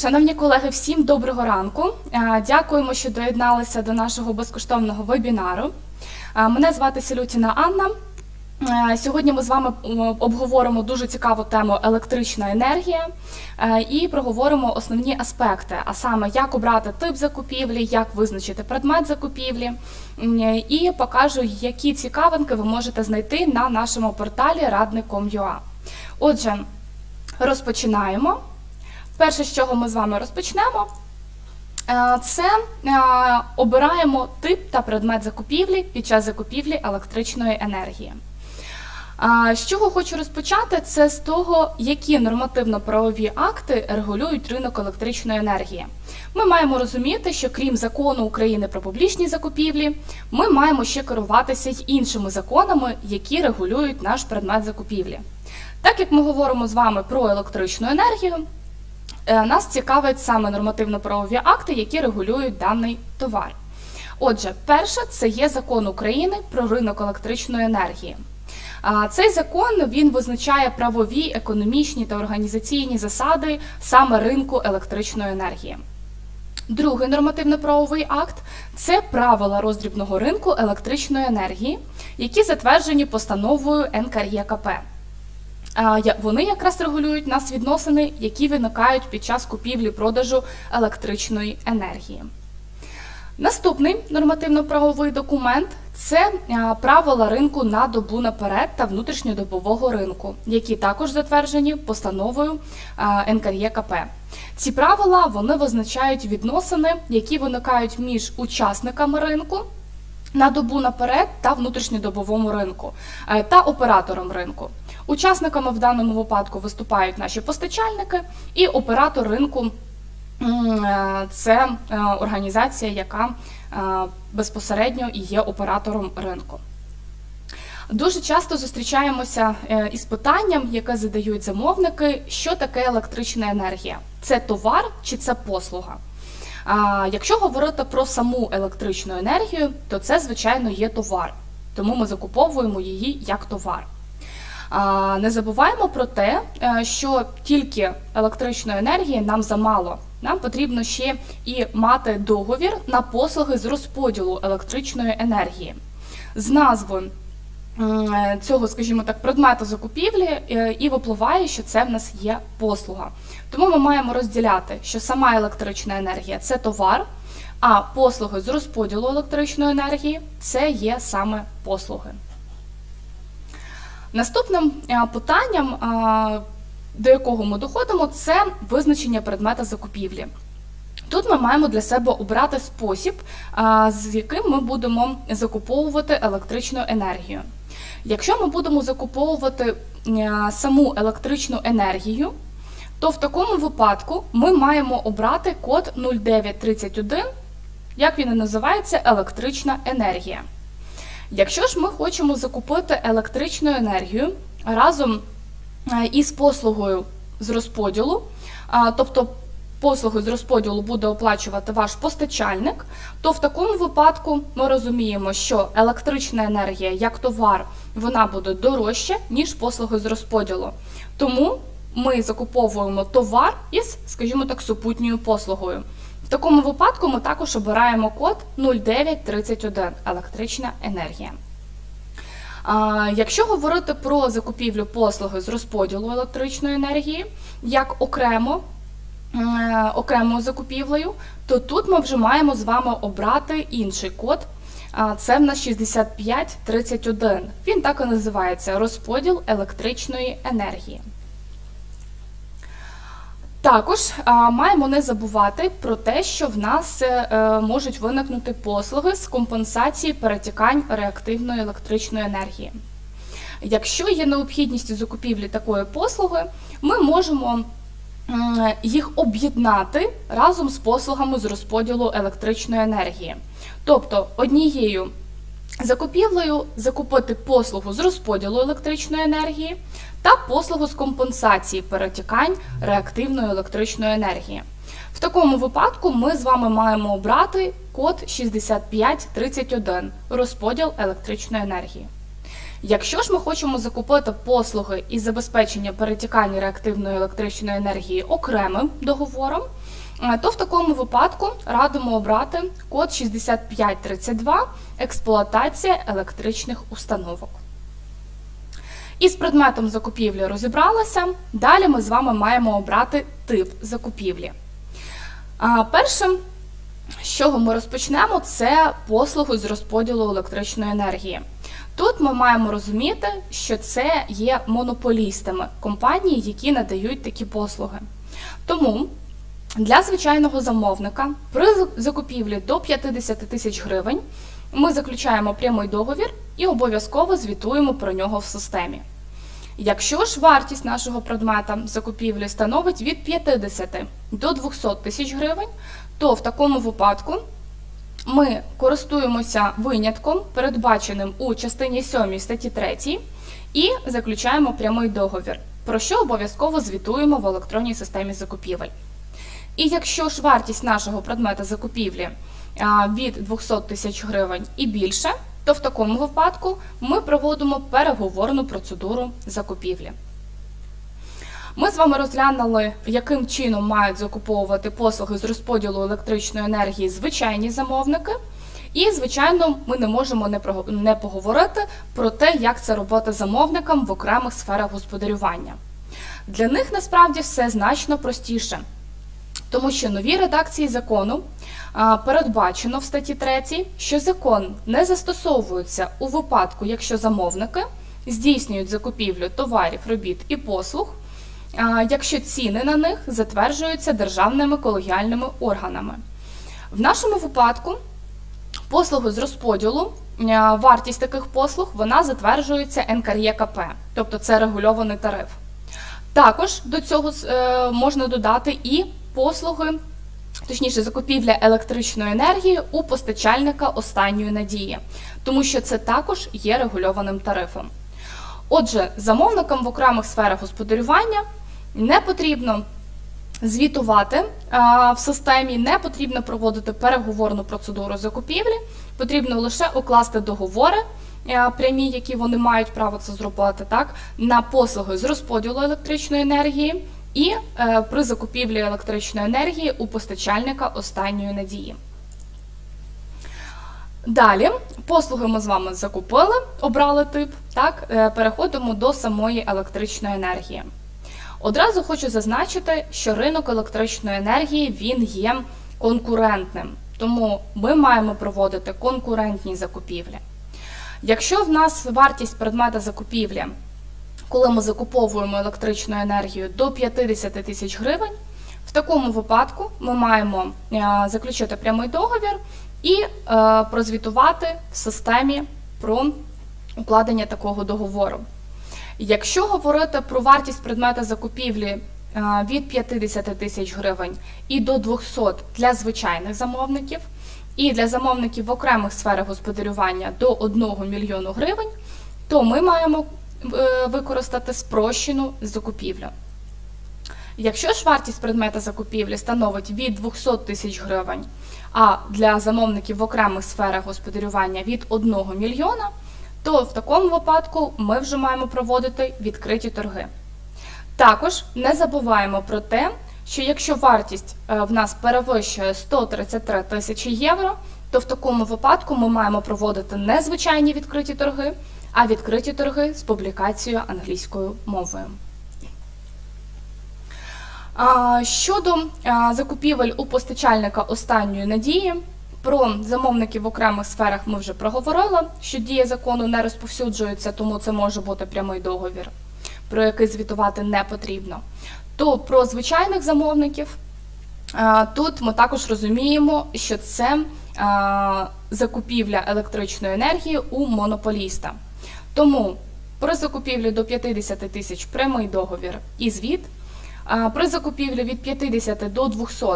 Шановні колеги, всім доброго ранку. Е, Дякуємо, що доєдналися до нашого безкоштовного вебінару. Е, Мене звати Селютіна Анна. Е, Сьогодні ми з вами обговоримо дуже цікаву тему електрична енергія і проговоримо основні аспекти, а саме як обрати тип закупівлі, як визначити предмет закупівлі, і покажу, які цікавинки ви можете знайти на нашому порталі радник.com.ua. Отже, розпочинаємо. Перше, з чого ми з вами розпочнемо, е, це е, обираємо тип та предмет закупівлі під час закупівлі електричної енергії. З чого хочу розпочати, це з того, які нормативно-правові акти регулюють ринок електричної енергії. Ми маємо розуміти, що крім закону України про публічні закупівлі, ми маємо ще керуватися й іншими законами, які регулюють наш предмет закупівлі. Так як ми говоримо з вами про електричну енергію, Е, Нас цікавить саме нормативно-правові акти, які регулюють даний товар. Отже, перше це є закон України про ринок електричної енергії. Цей закон він визначає правові, економічні та організаційні засади саме ринку електричної енергії. Другий нормативно-правовий акт це правила роздрібного ринку електричної енергії, які затверджені постановою НКРЄКП. Вони якраз регулюють нас відносини, які виникають під час купівлі-продажу електричної енергії. Наступний нормативно-правовий документ це правила ринку на добу наперед та внутрішньодобового ринку, які також затверджені постановою НКРЄКП. Ці правила вони визначають відносини, які виникають між учасниками ринку на добу наперед та внутрішньодобовому ринку е, та оператором ринку. Учасниками в даному випадку виступають наші постачальники і оператор ринку. е, Це е, організація, яка е, безпосередньо і є оператором ринку. Дуже часто зустрічаємося із питанням, яке задають замовники, що таке електрична енергія? Це товар чи це послуга? Якщо говорити про саму електричну енергію, то це, звичайно, є товар, тому ми закуповуємо її як товар. Не забуваємо про те, е, що тільки електричної енергії нам замало. Нам потрібно ще і мати договір на послуги з розподілу електричної енергії. З назви е, цього, скажімо так, предмету закупівлі е, і випливає, що це в нас є послуга. Тому ми маємо розділяти, що сама електрична енергія це товар, а послуги з розподілу електричної енергії це є саме послуги. Наступним е, питанням, е, до якого ми доходимо, це визначення предмета закупівлі. Тут ми маємо для себе обрати спосіб, з яким ми будемо закуповувати електричну енергію. Якщо ми будемо закуповувати е, саму електричну енергію, то в такому випадку ми маємо обрати код 0931, як він і називається, електрична енергія. Якщо ж ми хочемо закупити електричну енергію разом е, із послугою з розподілу, тобто послугу з розподілу буде оплачувати ваш постачальник, то в такому випадку ми розуміємо, що електрична енергія як товар вона буде дорожча, ніж послуги з розподілу. Тому ми закуповуємо товар із, скажімо так, супутньою послугою. В такому випадку ми також обираємо код 0931 електрична енергія. Якщо говорити про закупівлю послуги з розподілу електричної енергії як окремо, е, окремою закупівлею, то тут ми вже маємо з вами обрати інший код. Це в нас 6531. Він так і називається розподіл електричної енергії. Також а, маємо не забувати про те, що в нас е, е, можуть виникнути послуги з компенсації перетікань реактивної електричної енергії. Якщо є необхідність закупівлі такої послуги, ми можемо їх об'єднати разом з послугами з розподілу електричної енергії. Тобто однією закупівлею закупити послугу з розподілу електричної енергії та послугу з компенсації перетікань реактивної електричної енергії. В такому випадку ми з вами маємо обрати код 6531 розподіл електричної енергії. Якщо ж ми хочемо закупити послуги із забезпечення перетікання реактивної електричної енергії окремим договором, е, то в такому випадку радимо обрати код 6532 експлуатація електричних установок. Із предметом закупівлі розібралися. Далі ми з вами маємо обрати тип закупівлі. Першим, з чого ми розпочнемо, це послуги з розподілу електричної енергії. Тут ми маємо розуміти, що це є монополістами компанії, які надають такі послуги. Тому для звичайного замовника при закупівлі до 50 тисяч гривень ми заключаємо прямий договір і обов'язково звітуємо про нього в системі. Якщо ж вартість нашого предмета закупівлі становить від 50 до 200 тисяч гривень, то в такому випадку ми користуємося винятком, передбаченим у частині 7 статті 3, і заключаємо прямий договір, про що обов'язково звітуємо в електронній системі закупівель. І якщо ж вартість нашого предмета закупівлі від 200 тисяч гривень і більше, то в такому випадку ми проводимо переговорну процедуру закупівлі. Ми з вами розглянули, яким чином мають закуповувати послуги з розподілу електричної енергії звичайні замовники. І, звичайно, ми не можемо не поговорити про те, як це робити замовникам в окремих сферах господарювання. Для них насправді все значно простіше. Тому що нові редакції закону передбачено в статті 3, що закон не застосовується у випадку, якщо замовники здійснюють закупівлю товарів, робіт і послуг, якщо ціни на них затверджуються державними колегіальними органами. В нашому випадку послуги з розподілу, вартість таких послуг вона затверджується НКРЄКП, тобто це регульований тариф. Також до цього е, можна додати і послуги, точніше, закупівля електричної енергії у постачальника останньої надії, тому що це також є регульованим тарифом. Отже, замовникам в окремих сферах господарювання не потрібно звітувати в системі, не потрібно проводити переговорну процедуру закупівлі, потрібно лише укласти договори прямі, які вони мають право це зробити, так, на послуги з розподілу електричної енергії і е, при закупівлі електричної енергії у постачальника останньої надії. Далі послуги ми з вами закупили, обрали тип. Так, е, переходимо до самої електричної енергії. Одразу хочу зазначити, що ринок електричної енергії він є конкурентним, тому ми маємо проводити конкурентні закупівлі. Якщо в нас вартість предмета закупівлі, коли ми закуповуємо електричну енергію до 50 тисяч гривень, в такому випадку ми маємо е, заключити прямий договір і е, прозвітувати в системі про укладення такого договору. Якщо говорити про вартість предмета закупівлі е, від 50 тисяч гривень і до 200 для звичайних замовників, і для замовників в окремих сферах господарювання до 1 мільйону гривень, то ми маємо використати спрощену закупівлю. Якщо ж вартість предмета закупівлі становить від 200 тисяч гривень, а для замовників в окремих сферах господарювання від 1 мільйона, то в такому випадку ми вже маємо проводити відкриті торги. Також не забуваємо про те, що якщо вартість е, в нас перевищує 133 тисячі євро, то в такому випадку ми маємо проводити не звичайні відкриті торги, а відкриті торги з публікацією англійською мовою. Щодо закупівель у постачальника останньої надії, про замовників в окремих сферах ми вже проговорили, що дія закону не розповсюджується, тому це може бути прямий договір, про який звітувати не потрібно. То про звичайних замовників тут ми також розуміємо, що це закупівля електричної енергії у монополіста. Тому при закупівлі до 50 тисяч прямий договір і звіт. При закупівлі від 50 до 200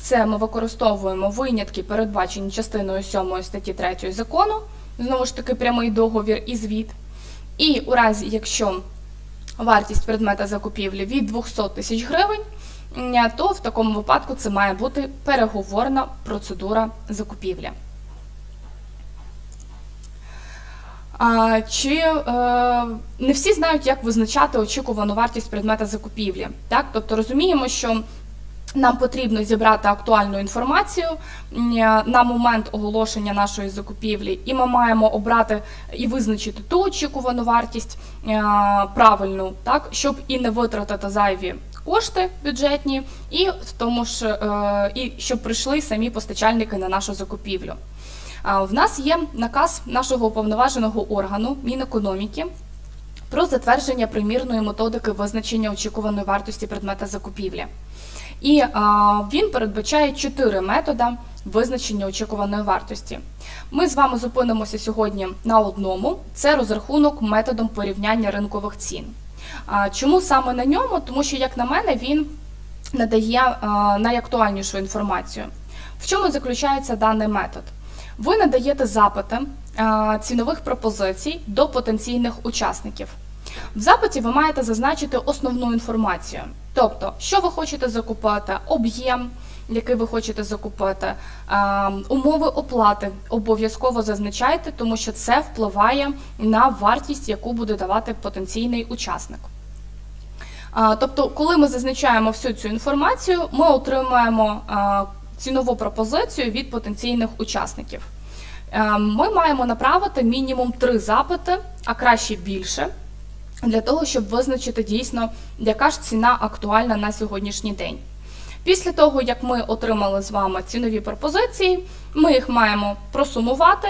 це ми використовуємо винятки, передбачені частиною 7 статті 3 закону, знову ж таки, прямий договір і звіт. І у разі, якщо вартість предмета закупівлі від 200 тисяч гривень, то в такому випадку це має бути переговорна процедура закупівлі. А, Чи е, не всі знають, як визначати очікувану вартість предмета закупівлі? Так, тобто розуміємо, що нам потрібно зібрати актуальну інформацію на момент оголошення нашої закупівлі, і ми маємо обрати і визначити ту очікувану вартість е, правильну, так, щоб і не витратити зайві кошти бюджетні, і в тому ж е, і щоб прийшли самі постачальники на нашу закупівлю. В нас є наказ нашого уповноваженого органу Мінекономіки про затвердження примірної методики визначення очікуваної вартості предмета закупівлі. І а, він передбачає чотири методи визначення очікуваної вартості. Ми з вами зупинимося сьогодні на одному: це розрахунок методом порівняння ринкових цін. А, чому саме на ньому? Тому що, як на мене, він надає а, найактуальнішу інформацію. В чому заключається даний метод? Ви надаєте запити цінових пропозицій до потенційних учасників. В запиті ви маєте зазначити основну інформацію, тобто, що ви хочете закупити, об'єм, який ви хочете закупити, умови оплати обов'язково зазначайте, тому що це впливає на вартість, яку буде давати потенційний учасник. Тобто, коли ми зазначаємо всю цю інформацію, ми отримуємо а, цінову пропозицію від потенційних учасників. Е, Ми маємо направити мінімум три запити, а краще більше, для того, щоб визначити дійсно, яка ж ціна актуальна на сьогоднішній день. Після того, як ми отримали з вами цінові пропозиції, ми їх маємо просумувати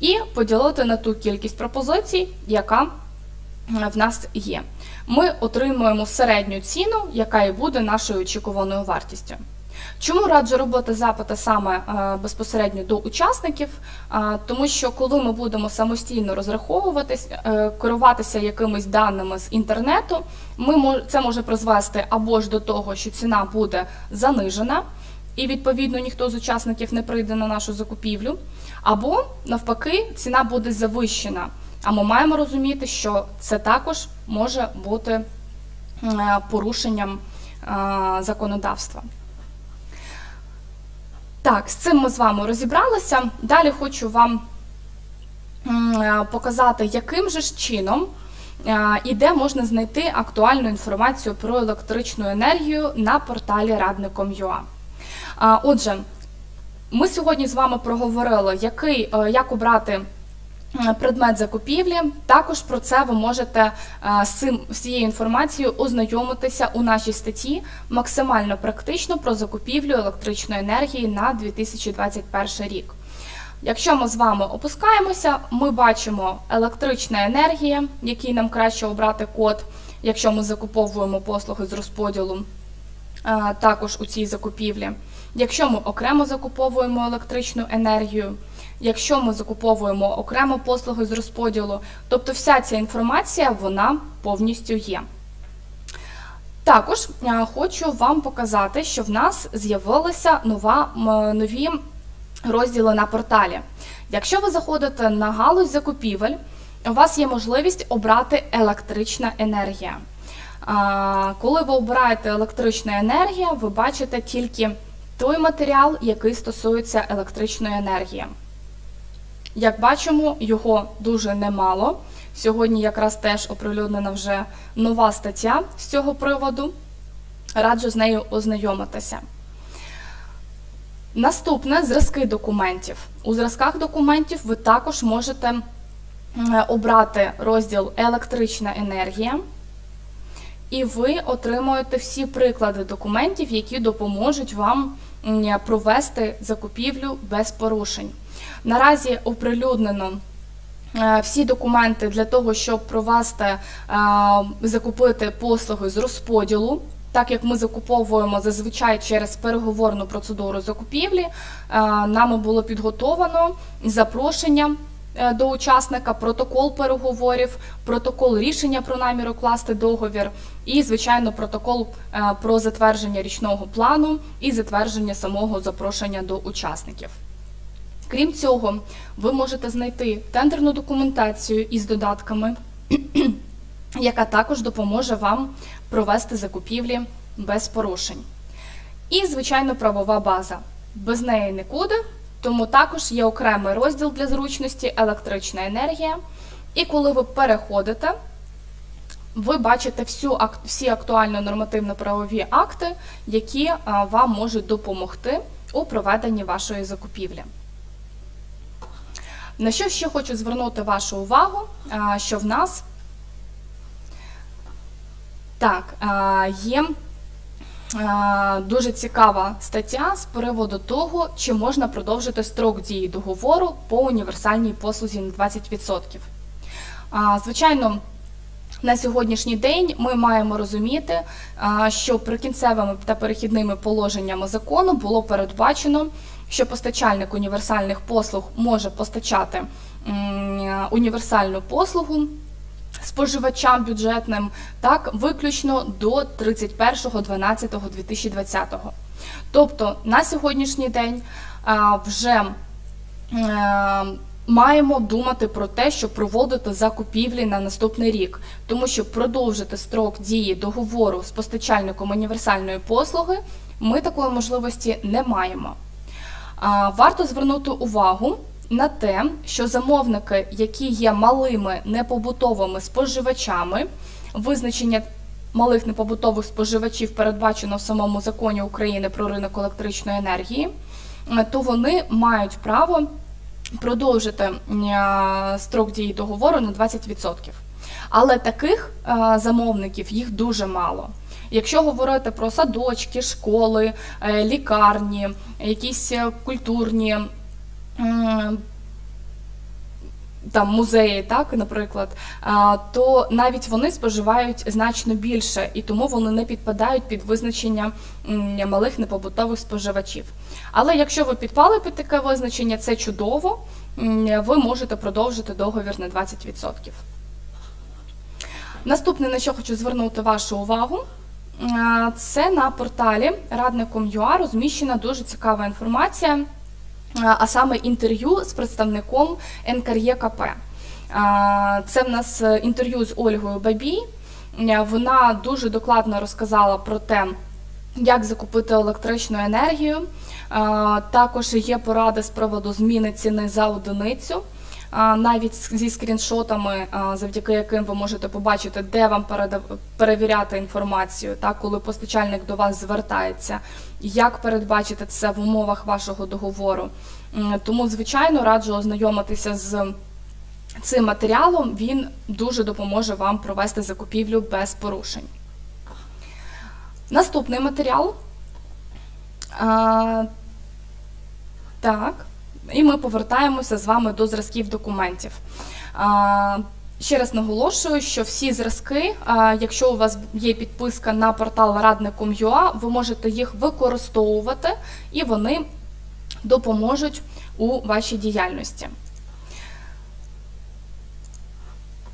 і поділити на ту кількість пропозицій, яка в нас є. Ми отримуємо середню ціну, яка і буде нашою очікуваною вартістю. Чому раджу робити запити саме е, безпосередньо до учасників? Тому що коли ми будемо самостійно розраховуватись, е, керуватися якимись даними з інтернету, ми це може призвести або ж до того, що ціна буде занижена, і відповідно ніхто з учасників не прийде на нашу закупівлю, або навпаки, ціна буде завищена. А ми маємо розуміти, що це також може бути е, порушенням законодавства. Так, з цим ми з вами розібралися. Далі хочу вам е, показати, яким же ж чином е, і де можна знайти актуальну інформацію про електричну енергію на порталі Радником.ua. А, Отже, ми сьогодні з вами проговорили, який, е, як обрати е, предмет закупівлі. Також про це ви можете е, з цією інформацією ознайомитися у нашій статті максимально практично про закупівлю електричної енергії на 2021 рік. Якщо ми з вами опускаємося, ми бачимо електрична енергія, який нам краще обрати код, якщо ми закуповуємо послуги з розподілу е, також у цій закупівлі. Якщо ми окремо закуповуємо електричну енергію, якщо ми закуповуємо окремо послуги з розподілу, тобто вся ця інформація вона повністю є. Також е, хочу вам показати, що в нас з'явилися нові розділи на порталі. Якщо ви заходите на галузь закупівель, у вас є можливість обрати електрична енергія. Коли ви обираєте електрична енергія, ви бачите тільки той матеріал, який стосується електричної енергії. Як бачимо, його дуже немало. Сьогодні якраз теж оприлюднена вже нова стаття з цього приводу. Раджу з нею ознайомитися. Наступне зразки документів. У зразках документів ви також можете обрати розділ електрична енергія, і ви отримуєте всі приклади документів, які допоможуть вам провести закупівлю без порушень. Наразі оприлюднено е, всі документи для того, щоб провести е, закупити послуги з розподілу. Так як ми закуповуємо зазвичай через переговорну процедуру закупівлі, е, нами було підготовано запрошення до учасника, протокол переговорів, протокол рішення про намір укласти договір і, звичайно, протокол про затвердження річного плану і затвердження самого запрошення до учасників. Крім цього, ви можете знайти тендерну документацію із додатками, яка також допоможе вам провести закупівлі без порушень. І, звичайно, правова база. Без неї нікуди, тому також є окремий розділ для зручності електрична енергія, І коли ви переходите, ви бачите всю, всі актуальні нормативно-правові акти, які вам можуть допомогти у проведенні вашої закупівлі. На що ще хочу звернути вашу увагу, що в нас так, є дуже цікава стаття з приводу того, чи можна продовжити строк дії договору по універсальній послузі на 20%. Звичайно, на сьогоднішній день ми маємо розуміти, що прикінцевими та перехідними положеннями закону було передбачено, що постачальник універсальних послуг може постачати універсальну послугу споживачам бюджетним так виключно до 31.12.2020. Тобто на сьогоднішній день вже маємо думати про те, щоб проводити закупівлі на наступний рік, тому що продовжити строк дії договору з постачальником універсальної послуги ми такої можливості не маємо. Варто звернути увагу на те, що замовники, які є малими непобутовими споживачами, визначення малих непобутових споживачів передбачено в самому законі України про ринок електричної енергії, е, то вони мають право продовжити е, строк дії договору на 20%. Але таких е, замовників їх дуже мало. Якщо говорити про садочки, школи, е, лікарні, якісь е, культурні там музеї, так, наприклад, то навіть вони споживають значно більше, і тому вони не підпадають під визначення малих непобутових споживачів. Але якщо ви підпали під таке визначення, це чудово, ви можете продовжити договір на 20%. Наступне, на що хочу звернути вашу увагу, це на порталі радником.ua розміщена дуже цікава інформація, а а саме інтерв'ю з представником НКРЄКП. Це в нас е, інтерв'ю з Ольгою Бабій. Е, Вона дуже докладно розказала про те, як закупити електричну енергію. Також є поради з приводу зміни ціни за одиницю. Навіть зі скріншотами, завдяки яким ви можете побачити, де вам перевіряти інформацію, так, коли постачальник до вас звертається, як передбачити це в умовах вашого договору. Тому, звичайно, раджу ознайомитися з цим матеріалом. Він дуже допоможе вам провести закупівлю без порушень. Наступний матеріал. А, так, і ми повертаємося з вами до зразків документів. Ще раз наголошую, що всі зразки, якщо у вас є підписка на портал радником.ua, ви можете їх використовувати і вони допоможуть у вашій діяльності.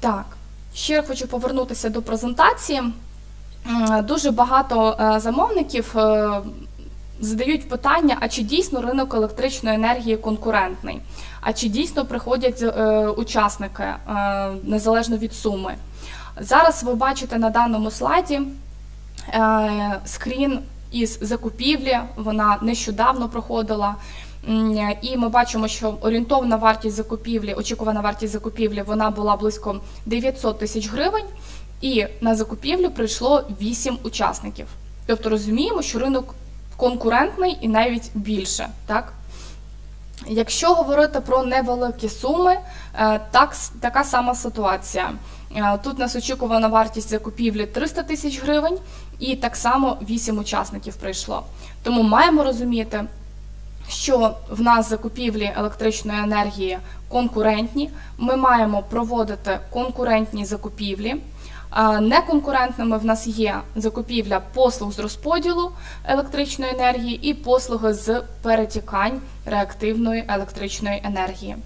Так, ще хочу повернутися до презентації. Дуже багато е, замовників е, задають питання: а чи дійсно ринок електричної енергії конкурентний? А чи дійсно приходять е, учасники е, незалежно від суми? Зараз ви бачите на даному слайді е, скрін із закупівлі. Вона нещодавно проходила. І ми бачимо, що орієнтовна вартість закупівлі, очікувана вартість закупівлі, вона була близько 900 тисяч гривень, і на закупівлю прийшло 8 учасників. Тобто розуміємо, що ринок конкурентний і навіть більше. Так? Якщо говорити про невеликі суми, е, так, така сама ситуація. Е, Тут нас очікувана вартість закупівлі 300 тисяч гривень, і так само 8 учасників прийшло. Тому маємо розуміти, що в нас закупівлі електричної енергії конкурентні, ми маємо проводити конкурентні закупівлі. Неконкурентними в нас є закупівля послуг з розподілу електричної енергії і послуги з перетікань реактивної електричної енергії.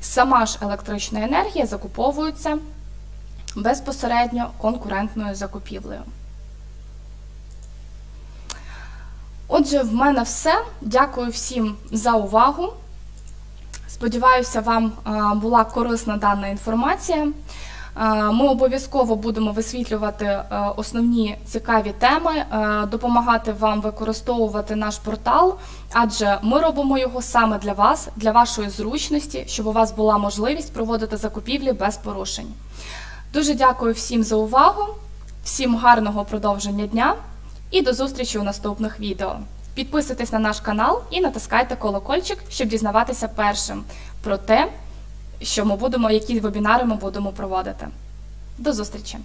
Сама ж електрична енергія закуповується безпосередньо конкурентною закупівлею. Отже, в мене все. Дякую всім за увагу. Сподіваюся, вам була корисна дана інформація. Ми обов'язково будемо висвітлювати е, основні цікаві теми, е, допомагати вам використовувати наш портал, адже ми робимо його саме для вас, для вашої зручності, щоб у вас була можливість проводити закупівлі без порушень. Дуже дякую всім за увагу, всім гарного продовження дня і до зустрічі у наступних відео. Підписуйтесь на наш канал і натискайте колокольчик, щоб дізнаватися першим про те, що ми будемо, які вебінари ми будемо проводити. До зустрічі!